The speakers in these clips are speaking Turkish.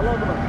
Allah'a emanet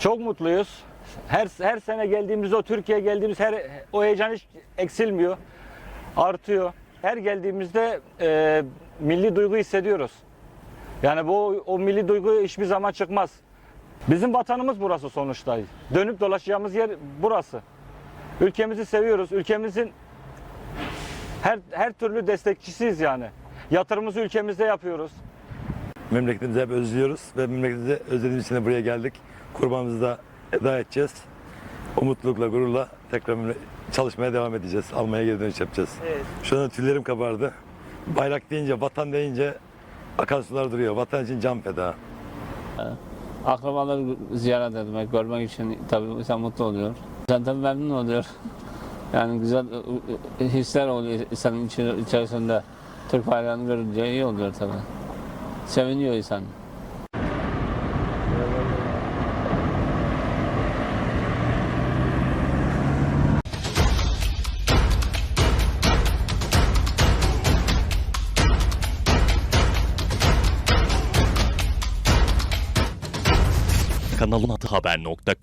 Çok mutluyuz. Her her sene geldiğimiz o Türkiye'ye geldiğimiz her o heyecan hiç eksilmiyor. Artıyor. Her geldiğimizde e, milli duygu hissediyoruz. Yani bu o milli duygu hiçbir zaman çıkmaz. Bizim vatanımız burası sonuçta. Dönüp dolaşacağımız yer burası. Ülkemizi seviyoruz. Ülkemizin her her türlü destekçisiyiz yani. Yatırımımızı ülkemizde yapıyoruz. Memleketimizi hep özlüyoruz ve memleketimizi özlediğimiz için de buraya geldik. Kurbanımızı da eda edeceğiz. O mutlulukla, gururla tekrar çalışmaya devam edeceğiz. Almanya geri dönüş yapacağız. Evet. Şu anda tüylerim kabardı. Bayrak deyince, vatan deyince akan sular duruyor. Vatan için can feda. Akrabaları ziyaret etmek, görmek için tabii insan mutlu oluyor. İnsan tabii memnun oluyor. Yani güzel ı, ı, hisler oluyor insanın içerisinde. Türk bayrağını görünce iyi oluyor tabii. Seviniyor insan. kanalın adı haber.com